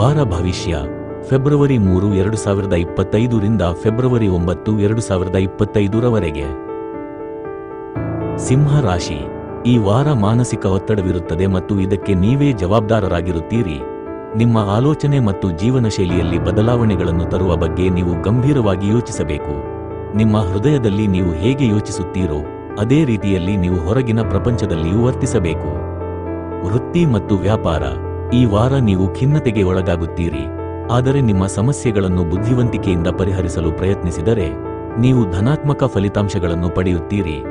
ವಾರ ಭವಿಷ್ಯ. ಫೆಬ್ರವರಿ ಮೂರು, ಎರಡು ಸಾವಿರದ ಇಪ್ಪತ್ತೈದರಿಂದ ಫೆಬ್ರವರಿ ಒಂಬತ್ತು, ಎರಡು ಸಾವಿರದ ಇಪ್ಪತ್ತೈದರವರೆಗೆ ಸಿಂಹ ರಾಶಿ. ಈ ವಾರ ಮಾನಸಿಕ ಒತ್ತಡವಿರುತ್ತದೆ ಮತ್ತು ಇದಕ್ಕೆ ನೀವೇ ಜವಾಬ್ದಾರರಾಗಿರುತ್ತೀರಿ. ನಿಮ್ಮ ಆಲೋಚನೆ ಮತ್ತು ಜೀವನ ಶೈಲಿಯಲ್ಲಿ ಬದಲಾವಣೆಗಳನ್ನು ತರುವ ಬಗ್ಗೆ ನೀವು ಗಂಭೀರವಾಗಿ ಯೋಚಿಸಬೇಕು. ನಿಮ್ಮ ಹೃದಯದಲ್ಲಿ ನೀವು ಹೇಗೆ ಯೋಚಿಸುತ್ತೀರೋ, ಅದೇ ರೀತಿಯಲ್ಲಿ ನೀವು ಹೊರಗಿನ ಪ್ರಪಂಚದಲ್ಲಿಯೂ ವರ್ತಿಸಬೇಕು. ವೃತ್ತಿ ಮತ್ತು ವ್ಯಾಪಾರ. ಈ ವಾರ ನೀವು ಖಿನ್ನತೆಗೆ ಒಳಗಾಗುತ್ತೀರಿ. ಆದರೆ ನಿಮ್ಮ ಸಮಸ್ಯೆಗಳನ್ನು ಬುದ್ಧಿವಂತಿಕೆಯಿಂದ ಪರಿಹರಿಸಲು ಪ್ರಯತ್ನಿಸಿದರೆ, ನೀವು ಧನಾತ್ಮಕ ಫಲಿತಾಂಶಗಳನ್ನು ಪಡೆಯುತ್ತೀರಿ.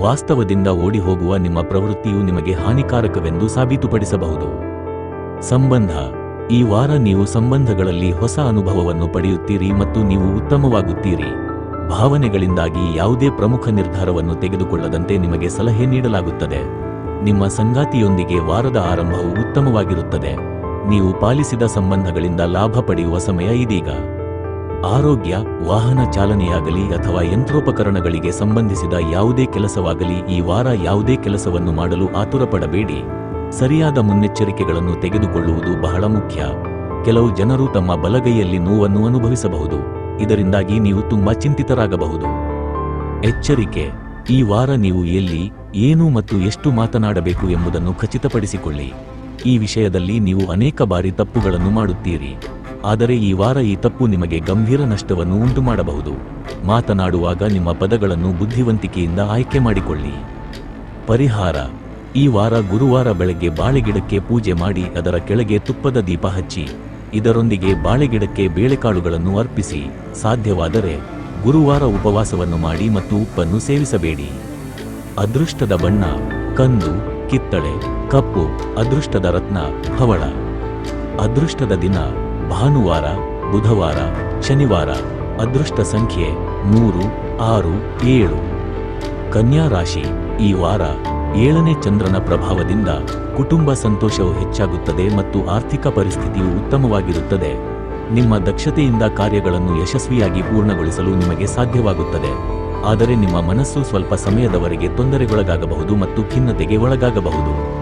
ವಾಸ್ತವದಿಂದ ಓಡಿಹೋಗುವ ನಿಮ್ಮ ಪ್ರವೃತ್ತಿಯು ನಿಮಗೆ ಹಾನಿಕಾರಕವೆಂದು ಸಾಬೀತುಪಡಿಸಬಹುದು. ಸಂಬಂಧ. ಈ ವಾರ ನೀವು ಸಂಬಂಧಗಳಲ್ಲಿ ಹೊಸ ಅನುಭವವನ್ನು ಪಡೆಯುತ್ತೀರಿ ಮತ್ತು ನೀವು ಉತ್ತಮವಾಗುತ್ತೀರಿ. ಭಾವನೆಗಳಿಂದಾಗಿ ಯಾವುದೇ ಪ್ರಮುಖ ನಿರ್ಧಾರವನ್ನು ತೆಗೆದುಕೊಳ್ಳದಂತೆ ನಿಮಗೆ ಸಲಹೆ ನೀಡಲಾಗುತ್ತದೆ. ನಿಮ್ಮ ಸಂಗಾತಿಯೊಂದಿಗೆ ವಾರದ ಆರಂಭವು ಉತ್ತಮವಾಗಿರುತ್ತದೆ. ನೀವು ಪಾಲಿಸಿದ ಸಂಬಂಧಗಳಿಂದ ಲಾಭ ಪಡೆಯುವ ಸಮಯ ಇದೀಗ. ಆರೋಗ್ಯ, ವಾಹನ ಚಾಲನೆಯಾಗಲಿ ಅಥವಾ ಯಂತ್ರೋಪಕರಣಗಳಿಗೆ ಸಂಬಂಧಿಸಿದ ಯಾವುದೇ ಕೆಲಸವಾಗಲಿ ಈ ವಾರ ಯಾವುದೇ ಕೆಲಸವನ್ನು ಮಾಡಲು ಆತುರಪಡಬೇಡಿ. ಸರಿಯಾದ ಮುನ್ನೆಚ್ಚರಿಕೆಗಳನ್ನು ತೆಗೆದುಕೊಳ್ಳುವುದು ಬಹಳ ಮುಖ್ಯ. ಕೆಲವು ಜನರು ತಮ್ಮ ಬಲಗೈಯಲ್ಲಿ ನೋವನ್ನು ಅನುಭವಿಸಬಹುದು. ಇದರಿಂದಾಗಿ ನೀವು ತುಂಬಾ ಚಿಂತಿತರಾಗಬಹುದು. ಎಚ್ಚರಿಕೆ, ಈ ವಾರ ನೀವು ಎಲ್ಲಿ ಏನು ಮತ್ತು ಎಷ್ಟು ಮಾತನಾಡಬೇಕು ಎಂಬುದನ್ನು ಖಚಿತಪಡಿಸಿಕೊಳ್ಳಿ. ಈ ವಿಷಯದಲ್ಲಿ ನೀವು ಅನೇಕ ಬಾರಿ ತಪ್ಪುಗಳನ್ನು ಮಾಡುತ್ತೀರಿ. ಆದರೆ ಈ ವಾರ ಈ ತಪ್ಪು ನಿಮಗೆ ಗಂಭೀರ ನಷ್ಟವನ್ನು ಉಂಟುಮಾಡಬಹುದು. ಮಾತನಾಡುವಾಗ ನಿಮ್ಮ ಪದಗಳನ್ನು ಬುದ್ಧಿವಂತಿಕೆಯಿಂದ ಆಯ್ಕೆ ಮಾಡಿಕೊಳ್ಳಿ. ಪರಿಹಾರ. ಈ ವಾರ ಗುರುವಾರ ಬೆಳಗ್ಗೆ ಬಾಳೆಗಿಡಕ್ಕೆ ಪೂಜೆ ಮಾಡಿ ಅದರ ಕೆಳಗೆ ತುಪ್ಪದ ದೀಪ ಹಚ್ಚಿ, ಇದರೊಂದಿಗೆ ಬಾಳೆಗಿಡಕ್ಕೆ ಬೇಳೆಕಾಳುಗಳನ್ನು ಅರ್ಪಿಸಿ. ಸಾಧ್ಯವಾದರೆ ಗುರುವಾರ ಉಪವಾಸವನ್ನು ಮಾಡಿ ಮತ್ತು ಉಪ್ಪನ್ನು ಸೇವಿಸಬೇಡಿ. ಅದೃಷ್ಟದ ಬಣ್ಣ, ಕಂದು, ಕಿತ್ತಳೆ, ಕಪ್ಪು, ಅದೃಷ್ಟದ ರತ್ನ, ಹವಳ. ಅದೃಷ್ಟದ ದಿನ, ಭಾನುವಾರ, ಬುಧವಾರ, ಶನಿವಾರ, ಅದೃಷ್ಟ ಸಂಖ್ಯೆ ಮೂರು, ಆರು, ಏಳು. ಕನ್ಯಾ ರಾಶಿ, ಈ ವಾರ ಏಳನೇ ಚಂದ್ರನ ಪ್ರಭಾವದಿಂದ ಕುಟುಂಬ ಸಂತೋಷವು ಹೆಚ್ಚಾಗುತ್ತದೆ ಮತ್ತು ಆರ್ಥಿಕ ಪರಿಸ್ಥಿತಿಯು ಉತ್ತಮವಾಗಿರುತ್ತದೆ. ನಿಮ್ಮ ದಕ್ಷತೆಯಿಂದ ಕಾರ್ಯಗಳನ್ನು ಯಶಸ್ವಿಯಾಗಿ ಪೂರ್ಣಗೊಳಿಸಲು ನಿಮಗೆ ಸಾಧ್ಯವಾಗುತ್ತದೆ. ಆದರೆ ನಿಮ್ಮ ಮನಸ್ಸು ಸ್ವಲ್ಪ ಸಮಯದವರೆಗೆ ತೊಂದರೆಗೊಳಗಾಗಬಹುದು ಮತ್ತು ಖಿನ್ನತೆಗೆ ಒಳಗಾಗಬಹುದು.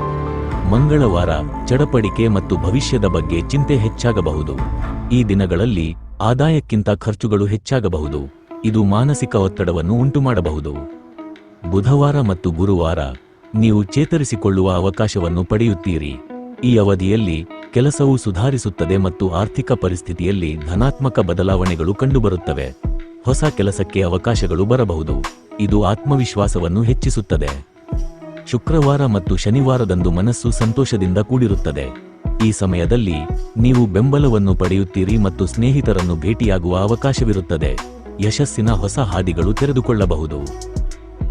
ಮಂಗಳವಾರ, ಚಡಪಡಿಕೆ ಮತ್ತು ಭವಿಷ್ಯದ ಬಗ್ಗೆ ಚಿಂತೆ ಹೆಚ್ಚಾಗಬಹುದು. ಈ ದಿನಗಳಲ್ಲಿ ಆದಾಯಕ್ಕಿಂತ ಖರ್ಚುಗಳು ಹೆಚ್ಚಾಗಬಹುದು. ಇದು ಮಾನಸಿಕ ಒತ್ತಡವನ್ನು ಉಂಟುಮಾಡಬಹುದು. ಬುಧವಾರ ಮತ್ತು ಗುರುವಾರ ನೀವು ಚೇತರಿಸಿಕೊಳ್ಳುವ ಅವಕಾಶವನ್ನು ಪಡೆಯುತ್ತೀರಿ. ಈ ಅವಧಿಯಲ್ಲಿ ಕೆಲಸವು ಸುಧಾರಿಸುತ್ತದೆ ಮತ್ತು ಆರ್ಥಿಕ ಪರಿಸ್ಥಿತಿಯಲ್ಲಿ ಧನಾತ್ಮಕ ಬದಲಾವಣೆಗಳು ಕಂಡುಬರುತ್ತವೆ. ಹೊಸ ಕೆಲಸಕ್ಕೆ ಅವಕಾಶಗಳು ಬರಬಹುದು. ಇದು ಆತ್ಮವಿಶ್ವಾಸವನ್ನು ಹೆಚ್ಚಿಸುತ್ತದೆ. ಶುಕ್ರವಾರ ಮತ್ತು ಶನಿವಾರದಂದು ಮನಸ್ಸು ಸಂತೋಷದಿಂದ ಕೂಡಿರುತ್ತದೆ. ಈ ಸಮಯದಲ್ಲಿ ನೀವು ಬೆಂಬಲವನ್ನು ಪಡೆಯುತ್ತೀರಿ ಮತ್ತು ಸ್ನೇಹಿತರನ್ನು ಭೇಟಿಯಾಗುವ ಅವಕಾಶವಿರುತ್ತದೆ. ಯಶಸ್ಸಿನ ಹೊಸ ಹಾದಿಗಳು ತೆರೆದುಕೊಳ್ಳಬಹುದು.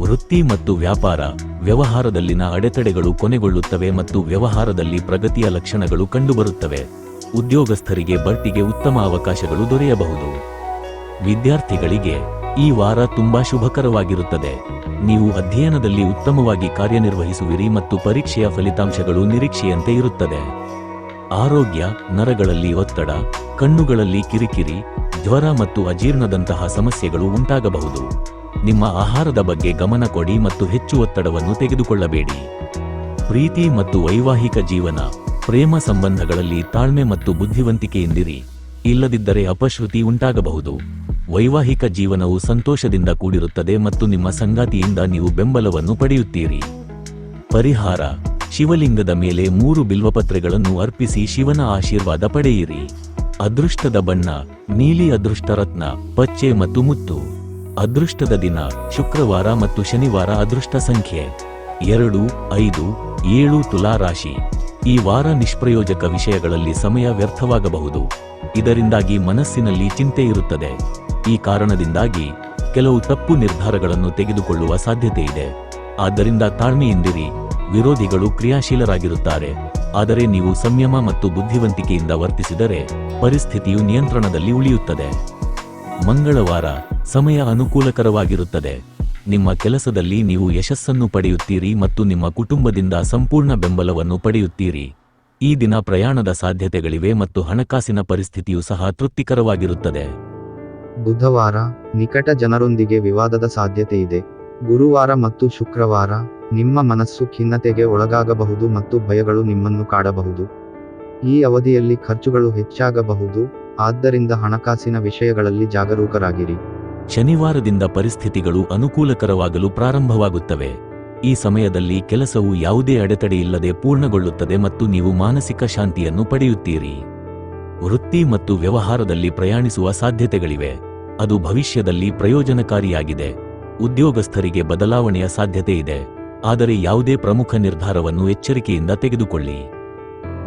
ವೃತ್ತಿ ಮತ್ತು ವ್ಯಾಪಾರ, ವ್ಯವಹಾರದಲ್ಲಿನ ಅಡೆತಡೆಗಳು ಕೊನೆಗೊಳ್ಳುತ್ತವೆ ಮತ್ತು ವ್ಯವಹಾರದಲ್ಲಿ ಪ್ರಗತಿಯ ಲಕ್ಷಣಗಳು ಕಂಡುಬರುತ್ತವೆ. ಉದ್ಯೋಗಸ್ಥರಿಗೆ ಬಡ್ತಿಗೆ ಉತ್ತಮ ಅವಕಾಶಗಳು ದೊರೆಯಬಹುದು. ವಿದ್ಯಾರ್ಥಿಗಳಿಗೆ ಈ ವಾರ ತುಂಬಾ ಶುಭಕರವಾಗಿರುತ್ತದೆ. ನೀವು ಅಧ್ಯಯನದಲ್ಲಿ ಉತ್ತಮವಾಗಿ ಕಾರ್ಯನಿರ್ವಹಿಸುವಿರಿ ಮತ್ತು ಪರೀಕ್ಷೆಯ ಫಲಿತಾಂಶಗಳು ನಿರೀಕ್ಷೆಯಂತೆ ಇರುತ್ತದೆ. ಆರೋಗ್ಯ, ನರಗಳಲ್ಲಿ ಒತ್ತಡ, ಕಣ್ಣುಗಳಲ್ಲಿ ಕಿರಿಕಿರಿ, ಜ್ವರ ಮತ್ತು ಅಜೀರ್ಣದಂತಹ ಸಮಸ್ಯೆಗಳು ಉಂಟಾಗಬಹುದು. ನಿಮ್ಮ ಆಹಾರದ ಬಗ್ಗೆ ಗಮನ ಕೊಡಿ ಮತ್ತು ಹೆಚ್ಚು ಒತ್ತಡವನ್ನು ತೆಗೆದುಕೊಳ್ಳಬೇಡಿ. ಪ್ರೀತಿ ಮತ್ತು ವೈವಾಹಿಕ ಜೀವನ, ಪ್ರೇಮ ಸಂಬಂಧಗಳಲ್ಲಿ ತಾಳ್ಮೆ ಮತ್ತು ಬುದ್ಧಿವಂತಿಕೆಯಿಂದಿರಿ. ಇಲ್ಲದಿದ್ದರೆ ಅಪಶ್ರುತಿ ಉಂಟಾಗಬಹುದು. ವೈವಾಹಿಕ ಜೀವನವು ಸಂತೋಷದಿಂದ ಕೂಡಿರುತ್ತದೆ ಮತ್ತು ನಿಮ್ಮ ಸಂಗಾತಿಯಿಂದ ನೀವು ಬೆಂಬಲವನ್ನು ಪಡೆಯುತ್ತೀರಿ. ಪರಿಹಾರ, ಶಿವಲಿಂಗದ ಮೇಲೆ ಮೂರು ಬಿಲ್ವಪತ್ರೆಗಳನ್ನು ಅರ್ಪಿಸಿ ಶಿವನ ಆಶೀರ್ವಾದ ಪಡೆಯಿರಿ. ಅದೃಷ್ಟದ ಬಣ್ಣ, ನೀಲಿ ಅದೃಷ್ಟ ರತ್ನ, ಪಚ್ಚೆ ಮತ್ತು ಮುತ್ತು. ಅದೃಷ್ಟದ ದಿನ, ಶುಕ್ರವಾರ ಮತ್ತು ಶನಿವಾರ ಅದೃಷ್ಟ ಸಂಖ್ಯೆ. ಎರಡು, ಐದು, ಏಳು ತುಲಾ ರಾಶಿ. ಈ ವಾರ ನಿಷ್ಪ್ರಯೋಜಕ ವಿಷಯಗಳಲ್ಲಿ ಸಮಯ ವ್ಯರ್ಥವಾಗಬಹುದು. ಇದರಿಂದಾಗಿ ಮನಸ್ಸಿನಲ್ಲಿ ಚಿಂತೆ ಇರುತ್ತದೆ. ಈ ಕಾರಣದಿಂದಾಗಿ ಕೆಲವು ತಪ್ಪು ನಿರ್ಧಾರಗಳನ್ನು ತೆಗೆದುಕೊಳ್ಳುವ ಸಾಧ್ಯತೆ ಇದೆ. ಆದ್ದರಿಂದ ತಾಳ್ಮೆಯಿಂದಿರಿ. ವಿರೋಧಿಗಳು ಕ್ರಿಯಾಶೀಲರಾಗಿರುತ್ತಾರೆ. ಆದರೆ ನೀವು ಸಂಯಮ ಮತ್ತು ಬುದ್ಧಿವಂತಿಕೆಯಿಂದ ವರ್ತಿಸಿದರೆ ಪರಿಸ್ಥಿತಿಯು ನಿಯಂತ್ರಣದಲ್ಲಿ ಉಳಿಯುತ್ತದೆ. ಮಂಗಳವಾರ. ಸಮಯ ಅನುಕೂಲಕರವಾಗಿರುತ್ತದೆ. ನಿಮ್ಮ ಕೆಲಸದಲ್ಲಿ ನೀವು ಯಶಸ್ಸನ್ನು ಪಡೆಯುತ್ತೀರಿ ಮತ್ತು ನಿಮ್ಮ ಕುಟುಂಬದಿಂದ ಸಂಪೂರ್ಣ ಬೆಂಬಲವನ್ನು ಪಡೆಯುತ್ತೀರಿ. ಈ ದಿನ ಪ್ರಯಾಣದ ಸಾಧ್ಯತೆಗಳಿವೆ ಮತ್ತು ಹಣಕಾಸಿನ ಪರಿಸ್ಥಿತಿಯು ಸಹ ತೃಪ್ತಿಕರವಾಗಿರುತ್ತದೆ. ಬುಧವಾರ ನಿಕಟ ಜನರೊಂದಿಗೆ ವಿವಾದದ ಸಾಧ್ಯತೆ ಇದೆ. ಗುರುವಾರ ಮತ್ತು ಶುಕ್ರವಾರ ನಿಮ್ಮ ಮನಸ್ಸು ಖಿನ್ನತೆಗೆ ಒಳಗಾಗಬಹುದು ಮತ್ತು ಭಯಗಳು ನಿಮ್ಮನ್ನು ಕಾಡಬಹುದು. ಈ ಅವಧಿಯಲ್ಲಿ ಖರ್ಚುಗಳು ಹೆಚ್ಚಾಗಬಹುದು, ಆದ್ದರಿಂದ ಹಣಕಾಸಿನ ವಿಷಯಗಳಲ್ಲಿ ಜಾಗರೂಕರಾಗಿರಿ. ಶನಿವಾರದಿಂದ ಪರಿಸ್ಥಿತಿಗಳು ಅನುಕೂಲಕರವಾಗಲು ಪ್ರಾರಂಭವಾಗುತ್ತವೆ. ಈ ಸಮಯದಲ್ಲಿ ಕೆಲಸವು ಯಾವುದೇ ಅಡೆತಡೆಯಿಲ್ಲದೆ ಪೂರ್ಣಗೊಳ್ಳುತ್ತದೆ ಮತ್ತು ನೀವು ಮಾನಸಿಕ ಶಾಂತಿಯನ್ನು ಪಡೆಯುತ್ತೀರಿ. ವೃತ್ತಿ ಮತ್ತು ವ್ಯವಹಾರದಲ್ಲಿ ಪ್ರಯಾಣಿಸುವ ಸಾಧ್ಯತೆಗಳಿವೆ. ಅದು ಭವಿಷ್ಯದಲ್ಲಿ ಪ್ರಯೋಜನಕಾರಿಯಾಗಿದೆ. ಉದ್ಯೋಗಸ್ಥರಿಗೆ ಬದಲಾವಣೆಯ ಸಾಧ್ಯತೆ ಇದೆ ಆದರೆ ಯಾವುದೇ ಪ್ರಮುಖ ನಿರ್ಧಾರವನ್ನು ಎಚ್ಚರಿಕೆಯಿಂದ ತೆಗೆದುಕೊಳ್ಳಿ.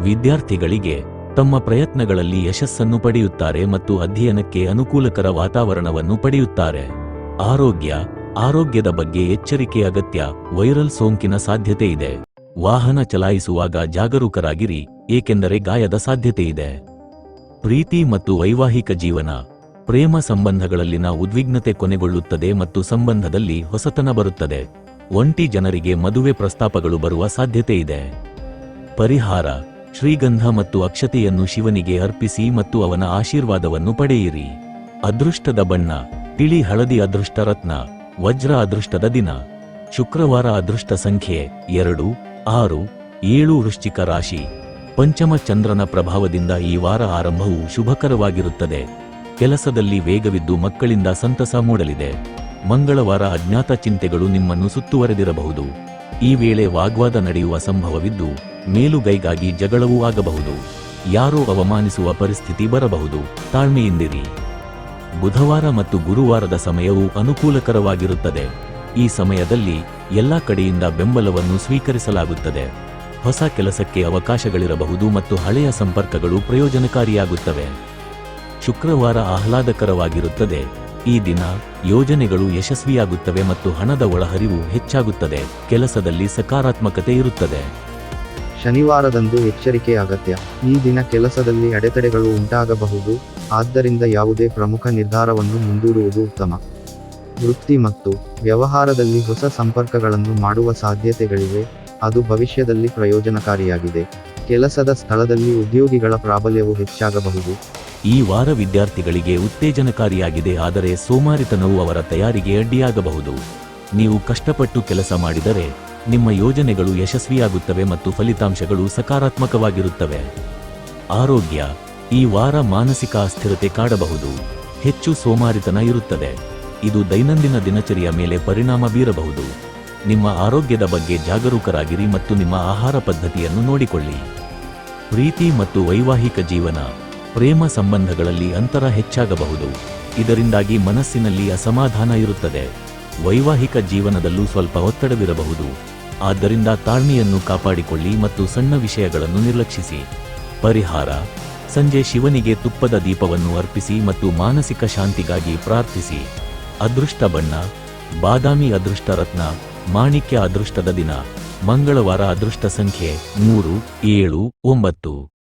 ವಿದ್ಯಾರ್ಥಿಗಳಿಗೆ ತಮ್ಮ ಪ್ರಯತ್ನಗಳಲ್ಲಿ ಯಶಸ್ಸನ್ನು ಪಡೆಯುತ್ತಾರೆ ಮತ್ತು ಅಧ್ಯಯನಕ್ಕೆ ಅನುಕೂಲಕರ ವಾತಾವರಣವನ್ನು ಪಡೆಯುತ್ತಾರೆ. ಆರೋಗ್ಯ, ಆರೋಗ್ಯದ ಬಗ್ಗೆ ಎಚ್ಚರಿಕೆ ಅಗತ್ಯ, ವೈರಲ್ ಸೋಂಕಿನ ಸಾಧ್ಯತೆ ಇದೆ ವಾಹನ ಚಲಾಯಿಸುವಾಗ ಜಾಗರೂಕರಾಗಿರಿ, ಏಕೆಂದರೆ ಗಾಯದ ಸಾಧ್ಯತೆ ಇದೆ ಪ್ರೀತಿ ಮತ್ತು ವೈವಾಹಿಕ ಜೀವನ ಪ್ರೇಮ ಸಂಬಂಧಗಳಲ್ಲಿನ ಉದ್ವಿಗ್ನತೆ ಕೊನೆಗೊಳ್ಳುತ್ತದೆ ಮತ್ತು ಸಂಬಂಧದಲ್ಲಿ ಹೊಸತನ ಬರುತ್ತದೆ. ಒಂಟಿ ಜನರಿಗೆ ಮದುವೆ ಪ್ರಸ್ತಾಪಗಳು ಬರುವ ಸಾಧ್ಯತೆ ಇದೆ. ಪರಿಹಾರ, ಶ್ರೀಗಂಧ ಮತ್ತು ಅಕ್ಷತೆಯನ್ನು ಶಿವನಿಗೆ ಅರ್ಪಿಸಿ ಮತ್ತು ಅವನ ಆಶೀರ್ವಾದವನ್ನು ಪಡೆಯಿರಿ. ಅದೃಷ್ಟದ ಬಣ್ಣ, ತಿಳಿ ಹಳದಿ ಅದೃಷ್ಟ ರತ್ನ, ವಜ್ರ ಅದೃಷ್ಟದ ದಿನ. ಶುಕ್ರವಾರ ಅದೃಷ್ಟ ಸಂಖ್ಯೆ ಎರಡು, ಆರು, ಏಳು ವೃಶ್ಚಿಕ ರಾಶಿ. ಪಂಚಮ ಚಂದ್ರನ ಪ್ರಭಾವದಿಂದ ಈ ವಾರ ಆರಂಭವು ಶುಭಕರವಾಗಿರುತ್ತದೆ. ಕೆಲಸದಲ್ಲಿ ವೇಗವಿದ್ದು ಮಕ್ಕಳಿಂದ ಸಂತಸ ಮೂಡಲಿದೆ. ಮಂಗಳವಾರ ಅಜ್ಞಾತ ಚಿಂತೆಗಳು ನಿಮ್ಮನ್ನು ಸುತ್ತುವರೆದಿರಬಹುದು. ಈ ವೇಳೆ ವಾಗ್ವಾದ ನಡೆಯುವ ಸಂಭವವಿದ್ದು, ಮೇಲುಗೈಗಾಗಿ ಜಗಳವೂ ಆಗಬಹುದು. ಯಾರೋ ಅವಮಾನಿಸುವ ಪರಿಸ್ಥಿತಿ ಬರಬಹುದು. ತಾಳ್ಮೆಯಿಂದಿರಿ. ಬುಧವಾರ ಮತ್ತು ಗುರುವಾರದ ಸಮಯವು ಅನುಕೂಲಕರವಾಗಿರುತ್ತದೆ. ಈ ಸಮಯದಲ್ಲಿ ಎಲ್ಲ ಕಡೆಯಿಂದ ಬೆಂಬಲವನ್ನು ಸ್ವೀಕರಿಸಲಾಗುತ್ತದೆ. ಹೊಸ ಕೆಲಸಕ್ಕೆ ಅವಕಾಶಗಳಿರಬಹುದು ಮತ್ತು ಹಳೆಯ ಸಂಪರ್ಕಗಳು ಪ್ರಯೋಜನಕಾರಿಯಾಗುತ್ತವೆ. ಶುಕ್ರವಾರ ಆಹ್ಲಾದಕರವಾಗಿರುತ್ತದೆ. ಈ ದಿನ ಯೋಜನೆಗಳು ಯಶಸ್ವಿಯಾಗುತ್ತವೆ ಮತ್ತು ಹಣದ ಒಳಹರಿವು ಹೆಚ್ಚಾಗುತ್ತದೆ. ಕೆಲಸದಲ್ಲಿ ಸಕಾರಾತ್ಮಕತೆ ಇರುತ್ತದೆ. ಶನಿವಾರದಂದು ಎಚ್ಚರಿಕೆ ಅಗತ್ಯ. ಈ ದಿನ ಕೆಲಸದಲ್ಲಿ ಅಡೆತಡೆಗಳು ಉಂಟಾಗಬಹುದು. ಆದ್ದರಿಂದ ಯಾವುದೇ ಪ್ರಮುಖ ನಿರ್ಧಾರವನ್ನು ಮುಂದೂಡುವುದು ಉತ್ತಮ. ವೃತ್ತಿ ಮತ್ತು ವ್ಯವಹಾರದಲ್ಲಿ ಹೊಸ ಸಂಪರ್ಕಗಳನ್ನು ಮಾಡುವ ಸಾಧ್ಯತೆಗಳಿವೆ. ಅದು ಭವಿಷ್ಯದಲ್ಲಿ ಪ್ರಯೋಜನಕಾರಿಯಾಗಿದೆ. ಕೆಲಸದ ಸ್ಥಳದಲ್ಲಿ ಉದ್ಯೋಗಿಗಳ ಪ್ರಾಬಲ್ಯವು ಹೆಚ್ಚಾಗಬಹುದು. ಈ ವಾರ ವಿದ್ಯಾರ್ಥಿಗಳಿಗೆ ಉತ್ತೇಜನಕಾರಿಯಾಗಿದೆ, ಆದರೆ ಸೋಮಾರಿತನವು ಅವರ ತಯಾರಿಗೆ ಅಡ್ಡಿಯಾಗಬಹುದು. ನೀವು ಕಷ್ಟಪಟ್ಟು ಕೆಲಸ ಮಾಡಿದರೆ, ನಿಮ್ಮ ಯೋಜನೆಗಳು ಯಶಸ್ವಿಯಾಗುತ್ತವೆ ಮತ್ತು ಫಲಿತಾಂಶಗಳು ಸಕಾರಾತ್ಮಕವಾಗಿರುತ್ತವೆ. ಆರೋಗ್ಯ, ಈ ವಾರ ಮಾನಸಿಕ ಅಸ್ಥಿರತೆ ಕಾಡಬಹುದು. ಹೆಚ್ಚು ಸೋಮಾರಿತನ ಇರುತ್ತದೆ. ಇದು ದೈನಂದಿನ ದಿನಚರಿಯ ಮೇಲೆ ಪರಿಣಾಮ ಬೀರಬಹುದು. ನಿಮ್ಮ ಆರೋಗ್ಯದ ಬಗ್ಗೆ ಜಾಗರೂಕರಾಗಿರಿ ಮತ್ತು ನಿಮ್ಮ ಆಹಾರ ಪದ್ಧತಿಯನ್ನು ನೋಡಿಕೊಳ್ಳಿ. ಪ್ರೀತಿ ಮತ್ತು ವೈವಾಹಿಕ ಜೀವನ ಪ್ರೇಮ ಸಂಬಂಧಗಳಲ್ಲಿ ಅಂತರ ಹೆಚ್ಚಾಗಬಹುದು. ಇದರಿಂದಾಗಿ ಮನಸ್ಸಿನಲ್ಲಿ ಅಸಮಾಧಾನ ಇರುತ್ತದೆ. ವೈವಾಹಿಕ ಜೀವನದಲ್ಲೂ ಸ್ವಲ್ಪ ಒತ್ತಡವಿರಬಹುದು. ಆದ್ದರಿಂದ ತಾಳ್ಮೆಯನ್ನು ಕಾಪಾಡಿಕೊಳ್ಳಿ ಮತ್ತು ಸಣ್ಣ ವಿಷಯಗಳನ್ನು ನಿರ್ಲಕ್ಷಿಸಿ. ಪರಿಹಾರ, ಸಂಜೆ ಶಿವನಿಗೆ ತುಪ್ಪದ ದೀಪವನ್ನು ಅರ್ಪಿಸಿ ಮತ್ತು ಮಾನಸಿಕ ಶಾಂತಿಗಾಗಿ ಪ್ರಾರ್ಥಿಸಿ. ಅದೃಷ್ಟ ಬಣ್ಣ, ಬಾದಾಮಿ ಅದೃಷ್ಟ ರತ್ನ ಮಾಣಿಕ್ಯ ಅದೃಷ್ಟದ ದಿನ. ಮಂಗಳವಾರ ಅದೃಷ್ಟ ಸಂಖ್ಯೆ ಮೂರು ಏಳು ಒಂಬತ್ತು.